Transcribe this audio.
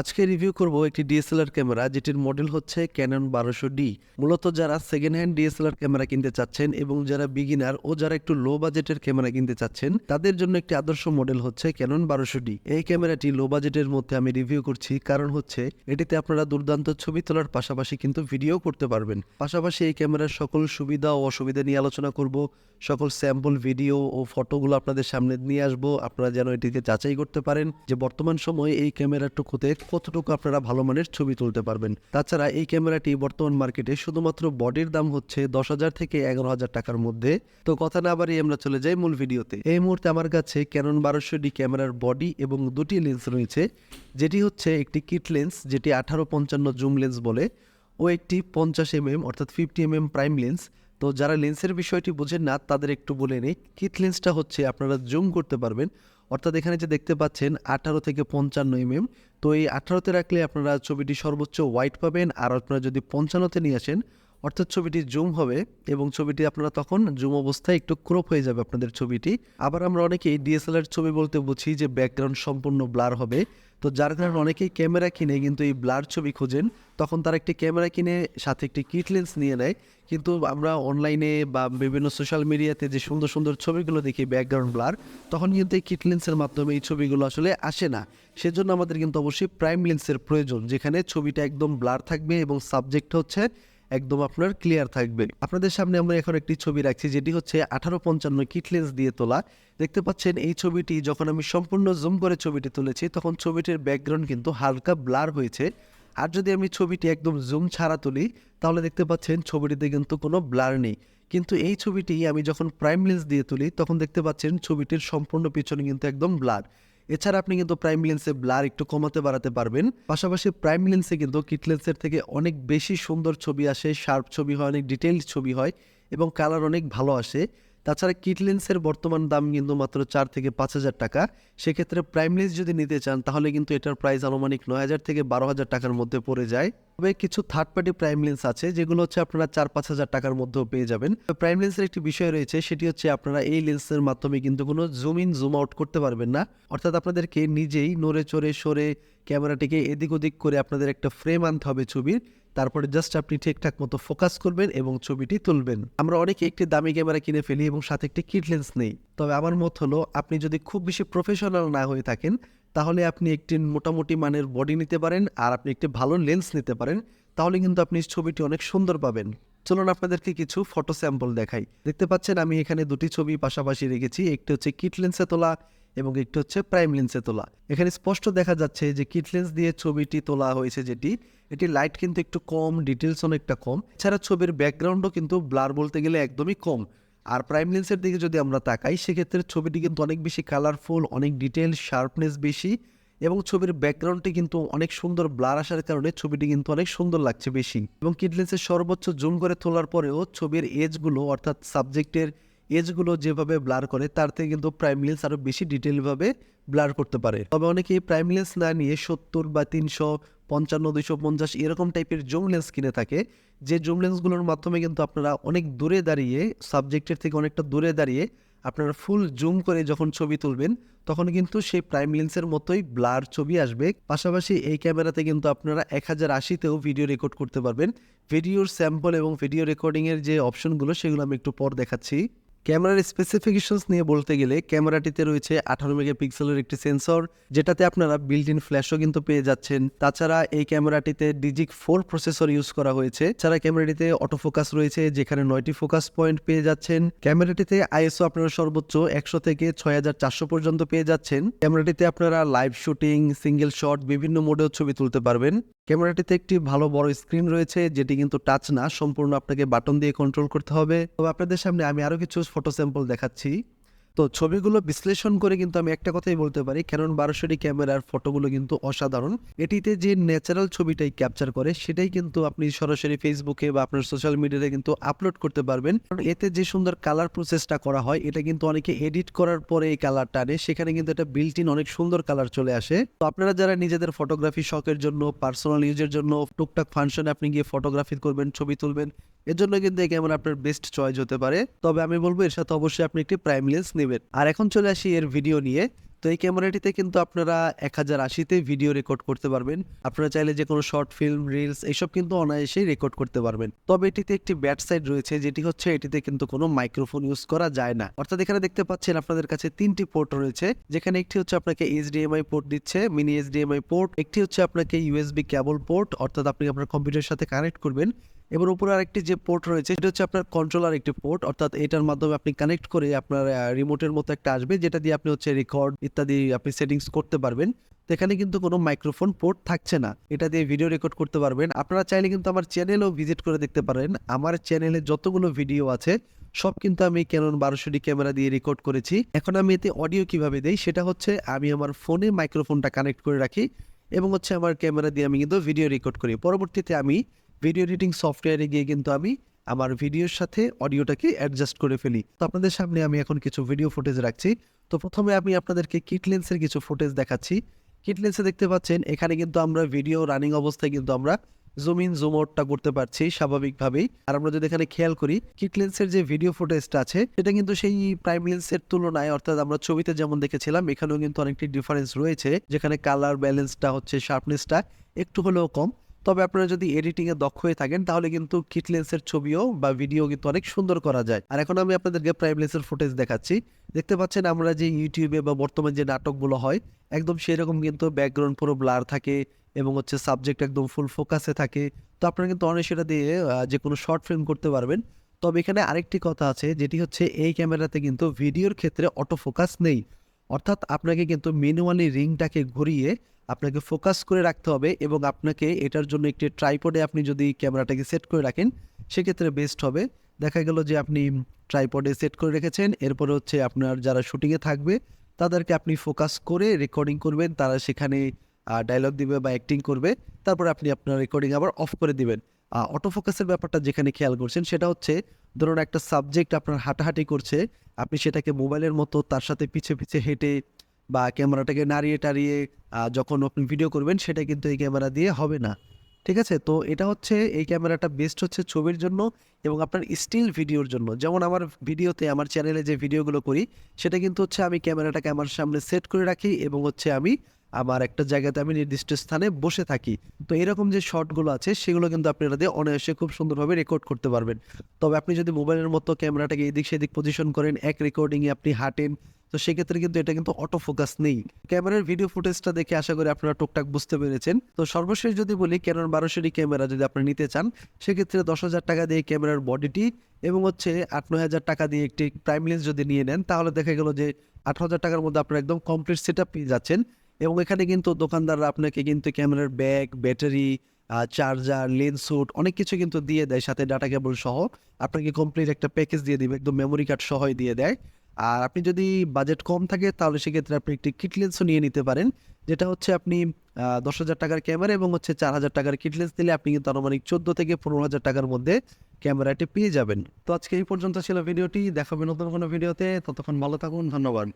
আজকে রিভিউ করব একটি ডিএসএলআর ক্যামেরা, যেটির মডেল হচ্ছে ক্যানন বারোশো ডি মূলত যারা সেকেন্ড হ্যান্ড ডিএসএলআর ক্যামেরা কিনতে চাচ্ছেন এবং যারা বিগিনার ও যারা একটু লো বাজেটের ক্যামেরা কিনতে চাচ্ছেন, তাদের জন্য একটি আদর্শ মডেল হচ্ছে ক্যানন বারোশো ডি এই ক্যামেরাটি লো বাজেটের মধ্যে আমি রিভিউ করছি, কারণ হচ্ছে এটিতে আপনারা দুর্দান্ত ছবি তোলার পাশাপাশি কিন্তু ভিডিও করতে পারবেন। পাশাপাশি এই ক্যামেরার সকল সুবিধা ও অসুবিধা নিয়ে আলোচনা করব, সকল স্যাম্পল ভিডিও ও ফটোগুলো আপনাদের সামনে নিয়ে আসব, আপনারা যেন এটিকে যাচাই করতে পারেন। যে বর্তমান সময়ে এই ক্যামেরাটুকুতে কতটুকু আপনারা ভালো মানের ছবি তুলতে পারবেন? তাছাড়া এই ক্যামেরাটি বর্তমান মার্কেটে শুধুমাত্র বডির দাম হচ্ছে দশ হাজার থেকে এগারো হাজার টাকার মধ্যে। তো কথা না বাড়িয়ে আমরা চলে যাই মূল ভিডিওতে। এই মুহূর্তে আমার কাছে ক্যানন বারোশো ডি ক্যামেরার বডি এবং দুটি লেন্স রয়েছে। যেটি হচ্ছে একটি কিট লেন্স, যেটি আঠারো পঞ্চান্ন জুম লেন্স বলে, ও একটি পঞ্চাশ এমএম অর্থাৎ ফিফটি এমএম প্রাইম লেন্স। তো যারা লেন্সের বিষয়টি বোঝেন না, তাদের একটু বলে নেই। কিট লেন্সটা হচ্ছে আপনারা জুম করতে পারবেন। অর্থাৎ এখানে যে দেখতে পাচ্ছেন আঠারো থেকে পঞ্চান্ন এমএম তো এই আঠারোতে রাখলে আপনারা ছবিটি সর্বোচ্চ হোয়াইট পাবেন। আর আপনারা যদি পঞ্চান্নতে নিয়ে আসেন অর্থাৎ ছবিটি জুম হবে এবং ছবিটি আপনারা তখন জুম অবস্থায় একটু ক্রপ হয়ে যাবে আপনাদের ছবিটি। আবার আমরা অনেকেই ডিএসএলআর ছবি বলতে বুঝি যে ব্যাকগ্রাউন্ড সম্পূর্ণ ব্লার হবে। তো যার কারণে অনেকেই ক্যামেরা কিনে কিন্তু এই ব্লার ছবি খোঁজেন। তখন তারা একটি ক্যামেরা কিনে, সাথে একটি কিট লেন্স নিয়ে নেয়। কিন্তু আমরা অনলাইনে বা বিভিন্ন সোশ্যাল মিডিয়াতে যে সুন্দর সুন্দর ছবিগুলো দেখি ব্যাকগ্রাউন্ড ব্লার তখন কিন্তু এই কিট লেন্সের মাধ্যমে এই ছবিগুলো আসলে আসে না। সেজন্য আমাদের কিন্তু অবশ্যই প্রাইম লেন্সের প্রয়োজন, যেখানে ছবিটা একদম ব্লার থাকবে এবং সাবজেক্ট হচ্ছে একদম আপনার ক্লিয়ার থাকবে আপনাদের সামনে আমরা এখন একটি ছবি রাখছি, যেটি হচ্ছে আঠারো পঞ্চান্ন কিট লেন্স দিয়ে তোলা। দেখতে পাচ্ছেন এই ছবিটি, যখন আমি সম্পূর্ণ জুম করে ছবিটি তুলেছি, তখন ছবিটির ব্যাকগ্রাউন্ড কিন্তু হালকা ব্লার হয়েছে। আর যদি আমি ছবিটি একদম জুম ছাড়া তুলি, তাহলে দেখতে পাচ্ছেন ছবিটিতে কিন্তু কোনো ব্লার নেই। কিন্তু এই ছবিটি আমি যখন প্রাইম লেন্স দিয়ে তুলি, তখন দেখতে পাচ্ছেন ছবিটির সম্পূর্ণ পিছনে কিন্তু একদম ব্লার এছাড়া আপনি কিন্তু প্রাইম লেন্সে ব্লার একটু কমাতে বাড়াতে পারবেন। পাশাপাশি প্রাইম লেন্সে কিন্তু কিট লেন্সের থেকে অনেক বেশি সুন্দর ছবি আসে শার্প ছবি হয়, অনেক ডিটেলড ছবি হয় এবং কালার অনেক ভালো আসে। তাছাড়া কিট লেন্সের বর্তমান দাম কিন্তু মাত্র চার থেকে পাঁচ হাজার টাকা। সেক্ষেত্রে প্রাইম লেন্স যদি নিতে চান, তাহলে কিন্তু এটার প্রাইস আনুমানিক নয় হাজার থেকে বারো হাজার টাকার মধ্যে পড়ে যায়। তবে কিছু থার্ড পার্টি প্রাইম লেন্স আছে, যেগুলো হচ্ছে আপনারা চার পাঁচ হাজার টাকার মধ্যেও পেয়ে যাবেন। প্রাইম লেন্সের একটি বিষয় রয়েছে, সেটি হচ্ছে আপনারা এই লেন্সের মাধ্যমে কিন্তু কোনো জুম ইন জুম আউট করতে পারবেন না। অর্থাৎ আপনাদেরকে নিজেই নড়ে চড়ে সরে ক্যামেরাটিকে এদিক ওদিক করে আপনাদের একটা ফ্রেম আনতে হবে ছবির। তারপরে জাস্ট আপনি ঠিকঠাক মতো ফোকাস করবেন এবং ছবিটি তুলবেন। আমরা অনেকে একটি দামি ক্যামেরা কিনে ফেলি এবং সাথে একটি কিট লেন্স নেই। তবে আমার মত হলো, আপনি যদি খুব বেশি প্রফেশনাল না হয়ে থাকেন, তাহলে আপনি একটি মোটামুটি মানের বডি নিতে পারেন আর আপনি একটি ভালো লেন্স নিতে পারেন, তাহলে কিন্তু আপনি ছবিটি অনেক সুন্দর পাবেন। চলুন আপনাদেরকে কিছু ফটো স্যাম্পল দেখাই। দেখতে পাচ্ছেন আমি এখানে দুটি ছবি পাশাপাশি রেখেছি, একটি হচ্ছে কিট লেন্সে তোলা এবং একটি হচ্ছে প্রাইম লেন্সে তোলা। এখানে স্পষ্ট দেখা যাচ্ছে যে কিট লেন্স দিয়ে ছবিটি তোলা হয়েছে যেটি। এটি লাইট কিন্তু একটু কম ডিটেলস অনেকটা কম। এছাড়া ছবির ব্যাকগ্রাউন্ডও কিন্তু ব্লার বলতে গেলে একদমই কম। আর প্রাইম লেন্সের দিকে যদি আমরা তাকাই, সেক্ষেত্রে ছবিটি কিন্তু অনেক বেশি কালারফুল অনেক ডিটেল শার্পনেস বেশি এবং ছবির ব্যাকগ্রাউন্ডটি কিন্তু অনেক সুন্দর ব্লার আসার কারণে ছবিটি কিন্তু অনেক সুন্দর লাগছে বেশি। এবং কিট লেন্সের সর্বোচ্চ জুম করে তোলার পরেও ছবির এজগুলো অর্থাৎ সাবজেক্টের এজগুলো যেভাবে ব্লার করে, তার থেকে কিন্তু প্রাইম লেন্স আরও বেশি ডিটেলভাবে ব্লার করতে পারে। তবে অনেকে প্রাইম লেন্স না নিয়ে সত্তর বা তিনশো, পঞ্চান্ন, দুইশো, পঞ্চাশ এরকম টাইপের জুম লেন্স কিনে থাকে। যে জুম লেন্সগুলোর মাধ্যমে কিন্তু আপনারা অনেক দূরে দাঁড়িয়ে সাবজেক্টের থেকে অনেকটা দূরে দাঁড়িয়ে আপনারা ফুল জুম করে যখন ছবি তুলবেন, তখন কিন্তু সেই প্রাইম লেন্সের মতোই ব্লার ছবি আসবে। পাশাপাশি এই ক্যামেরাতে কিন্তু আপনারা এক হাজার আশিতেও ভিডিও রেকর্ড করতে পারবেন। ভিডিওর স্যাম্পল এবং ভিডিও রেকর্ডিংয়ের যে অপশনগুলো সেগুলো আমি একটু পর দেখাচ্ছি। ক্যামেরার স্পেসিফিকেশনস নিয়ে বলতে গেলে ক্যামেরাটিতে রয়েছে আঠারো মেগাপিক্সেলের একটি সেন্সর যেটাতে আপনারা বিল্ট ইন ফ্ল্যাশও কিন্তু পেয়ে যাচ্ছেন। তাছাড়া এই ক্যামেরাটিতে ডিজিক ফোর প্রসেসর ইউজ করা হয়েছে। ছাড়া ক্যামেরাটিতে অটো ফোকাস রয়েছে, যেখানে নয়টি ফোকাস পয়েন্ট পেয়ে যাচ্ছেন। ক্যামেরাটিতে আইএসও আপনারা সর্বোচ্চ একশো থেকে ছয় হাজার চারশো পর্যন্ত পেয়ে যাচ্ছেন। ক্যামেরাটিতে আপনারা লাইভ শুটিং সিঙ্গেল শট বিভিন্ন মোডেও ছবি তুলতে পারবেন। ক্যামেরাটিতে একটি ভালো বড় স্ক্রিন রয়েছে, যেটি কিন্তু টাচ না, সম্পূর্ণ আপনাকে বাটন দিয়ে কন্ট্রোল করতে হবে। তবে আপনাদের সামনে আমি আরও কিছু ফটো স্যাম্পল দেখাচ্ছি। তো ছবিগুলো বিশ্লেষণ করে কিন্তু আমি একটা কথাই বলতে পারি কারণ বারোশোটি ক্যামেরার ফটোগুলো কিন্তু অসাধারণ। এটিতে যে ন্যাচারাল ছবিটাই ক্যাপচার করে, সেটাই কিন্তু আপনি সরাসরি ফেসবুকে বা আপনার সোশ্যাল মিডিয়াতে কিন্তু আপলোড করতে পারবেন। কারণ এতে যে সুন্দর কালার প্রসেসটা করা হয়, এটা কিন্তু অনেকে এডিট করার পরে এই কালারটা আনে, সেখানে কিন্তু এটা বিল্ট ইন অনেক সুন্দর কালার চলে আসে। তো আপনারা যারা নিজেদের ফটোগ্রাফি শখের জন্য পার্সোনাল ইউজের জন্য, টুকটাক ফাংশনে আপনি গিয়ে ফটোগ্রাফি করবেন, ছবি তুলবেন এর জন্য কিন্তু এই ক্যামেরা আপনার বেস্ট চয়েস হতে পারে। তবে আমি বলব, এর সাথে অবশ্যই আপনি একটি প্রাইম লেন্স নেবেন। আর এখন চলে আসি এর ভিডিও নিয়ে। তো এই ক্যামেরাটিতে কিন্তু আপনারা এক হাজার আশিতে ভিডিও রেকর্ড করতে পারবেন। আপনারা চাইলে যে কোনো শর্ট ফিল্ম রিলস এইসব কিন্তু অনায়াসেই রেকর্ড করতে পারবেন। তবে এটিতে একটি ব্যাড সাইড রয়েছে, যেটি হচ্ছে এটিতে কিন্তু কোনো মাইক্রোফোন ইউজ করা যায় না। অর্থাৎ এখানে দেখতে পাচ্ছেন আপনাদের কাছে তিনটি পোর্ট রয়েছে। যেখানে একটি হচ্ছে আপনাকে এইচডিএমআই পোর্ট দিচ্ছে মিনি এইচডিএমআই পোর্ট একটি হচ্ছে আপনাকে ইউএসবি কেবল পোর্ট অর্থাৎ আপনি আপনার কম্পিউটারের সাথে কানেক্ট করবেন। এবার উপরে আরেকটি যে পোর্ট রয়েছে, সেটা হচ্ছে আপনার কন্ট্রোলার একটি পোর্ট অর্থাৎ এটার মাধ্যমে আপনি কানেক্ট করে আপনার রিমোটের মতো একটা আসবে, যেটা দিয়ে আপনি হচ্ছে রেকর্ড ইত্যাদি আপনি সেটিংস করতে পারবেন, তো এখানে কিন্তু কোনো মাইক্রোফোন পোর্ট থাকছে না। এটা দিয়ে ভিডিও রেকর্ড করতে পারবেন। আপনারা চাইলে কিন্তু আমার চ্যানেলও ভিজিট করে দেখতে পারেন। আমার চ্যানেলে যতগুলো ভিডিও আছে, সব কিন্তু আমি ক্যানন বারোশো ডি ক্যামেরা দিয়ে রেকর্ড করেছি। এখন আমি এতে অডিও কীভাবে দেই, সেটা হচ্ছে আমি আমার ফোনে মাইক্রোফোনটা কানেক্ট করে রাখি এবং হচ্ছে আমার ক্যামেরা দিয়ে আমি কিন্তু ভিডিও রেকর্ড করি। পরবর্তীতে আমি ভিডিও এডিটিং সফটওয়্যারে গিয়ে কিন্তু আমি আমার ভিডিওর সাথে অডিওটাকে অ্যাডজাস্ট করে ফেলি। তো আপনাদের সামনে আমি এখন কিছু ভিডিও ফুটেজ রাখছি। তো প্রথমে আমি আপনাদেরকে কিট লেন্সের কিছু ফুটেজ দেখাচ্ছি। কিট লেন্সে দেখতে পাচ্ছেন, এখানে কিন্তু আমরা ভিডিও রানিং অবস্থায় কিন্তু আমরা জুম ইন জুম আউটটা করতে পারছি স্বাভাবিকভাবেই। আর আমরা যদি এখানে খেয়াল করি কিট লেন্সের যে ভিডিও ফুটেজটা আছে, সেটা কিন্তু সেই প্রাইম লেন্সের তুলনায়, অর্থাৎ আমরা ছবিতে যেমন দেখেছিলাম, এখানেও কিন্তু অনেকটি ডিফারেন্স রয়েছে। যেখানে কালার ব্যালেন্সটা হচ্ছে শার্পনেসটা একটু হলেও কম। তবে আপনারা যদি এডিটিং এ দক্ষ হয়ে থাকেন, তাহলে কিন্তু কিট লেন্সের ছবিও বা ভিডিও কিন্তু অনেক সুন্দর করা যায়। আর এখন আমি আপনাদেরকে প্রাইম লেন্সের ফুটেজ দেখাচ্ছি। দেখতে পাচ্ছেন আমরা যে ইউটিউবে বা বর্তমান যে নাটকগুলো হয়, একদম সেরকম কিন্তু ব্যাকগ্রাউন্ড পুরো ব্লার থাকে এবং হচ্ছে সাবজেক্ট একদম ফুল ফোকাসে থাকে। তো আপনারা কিন্তু অনেক সেটা দিয়ে যে কোনো শর্ট ফিল্ম করতে পারবেন। তবে এখানে আরেকটি কথা আছে, যেটি হচ্ছে এই ক্যামেরাতে কিন্তু ভিডিওর ক্ষেত্রে অটো ফোকাস নেই। অর্থাৎ আপনাকে কিন্তু ম্যানুয়ালি রিংটাকে ঘুরিয়ে আপনাকে ফোকাস করে রাখতে হবে এবং আপনাকে এটার জন্য একটি ট্রাইপডে আপনি যদি ক্যামেরাটাকে সেট করে রাখেন, সেক্ষেত্রে বেস্ট হবে। দেখা গেল যে আপনি ট্রাইপডে সেট করে রেখেছেন, এরপরে হচ্ছে আপনার যারা শুটিংয়ে থাকবে, তাদেরকে আপনি ফোকাস করে রেকর্ডিং করবেন, তারা সেখানে ডায়লগ দিবে বা অ্যাক্টিং করবে, তারপরে আপনি আপনার রেকর্ডিং আবার অফ করে দিবেন। অটো ফোকাসের ব্যাপারটা যেখানে খেয়াল করছেন, সেটা হচ্ছে ধরুন একটা সাবজেক্ট আপনার হাঁটাহাঁটি করছে, আপনি সেটাকে মোবাইলের মতো তার সাথে পিছে পিছে হেঁটে বা ক্যামেরাটাকে নাড়িয়ে টাড়িয়ে যখন আপনি ভিডিও করবেন, সেটা কিন্তু এই ক্যামেরা দিয়ে হবে না। ঠিক আছে? তো এটা হচ্ছে, এই ক্যামেরাটা বেস্ট হচ্ছে ছবির জন্য এবং আপনার স্টিল ভিডিওর জন্য। যেমন আমার ভিডিওতে আমার চ্যানেলে যে ভিডিওগুলো করি, সেটা কিন্তু হচ্ছে আমি ক্যামেরাটাকে আমার সামনে সেট করে রাখি এবং হচ্ছে আমি আমার একটা জায়গাতে আমি নির্দিষ্ট স্থানে বসে থাকি। তো এরকম যে শটগুলো আছে, সেগুলো কিন্তু আপনারা দিয়ে অনায়াসে খুব সুন্দরভাবে রেকর্ড করতে পারবেন। তবে আপনি যদি মোবাইলের মতো ক্যামেরাটাকে এদিক সেদিক পজিশন করেন, এক রেকর্ডিংয়ে আপনি হাঁটেন তো সেক্ষেত্রে কিন্তু এটা কিন্তু অটো ফোকাস নেই। ক্যামেরার ভিডিও ফুটেজটা দেখে আশা করি আপনারা টুকটাক বুঝতে পেরেছেন। তো সর্বশেষ যদি বলি ক্যানন বারোশোটি ক্যামেরা যদি আপনি নিতে চান, সেক্ষেত্রে দশ হাজার টাকা দিয়ে ক্যামেরার বডিটি এবং হচ্ছে আট নয় হাজার টাকা দিয়ে একটি প্রাইম লেন্স যদি নিয়ে নেন, তাহলে দেখা গেল যে আট হাজার টাকার মধ্যে আপনার একদম কমপ্লিট সেট পেয়ে যাচ্ছেন। এবং এখানে কিন্তু দোকানদাররা আপনাকে কিন্তু ক্যামেরার bag battery charger lens suit অনেক কিছু কিন্তু দিয়ে দেয়, সাথে ডাটা কেবল সহ। আপনাকে কমপ্লিট একটা প্যাকেজ দিয়ে দিবে, একদম মেমোরি কার্ড সহই দিয়ে দেয়। আর আপনি যদি বাজেট কম থাকে, তাহলে সেক্ষেত্রে আপনি একটি কিটলেন্সও নিয়ে নিতে পারেন। যেটা হচ্ছে আপনি দশ হাজার টাকার ক্যামেরা এবং হচ্ছে চার হাজার টাকার কিটলেন্স দিলে আপনি কিন্তু আনুমানিক চোদ্দ থেকে পনেরো হাজার টাকার মধ্যে ক্যামেরাটি পেয়ে যাবেন। তো আজকে এই পর্যন্ত ছিল ভিডিওটি। দেখাবে নতুন কোনো ভিডিওতে। ততক্ষণ ভালো থাকুন। ধন্যবাদ।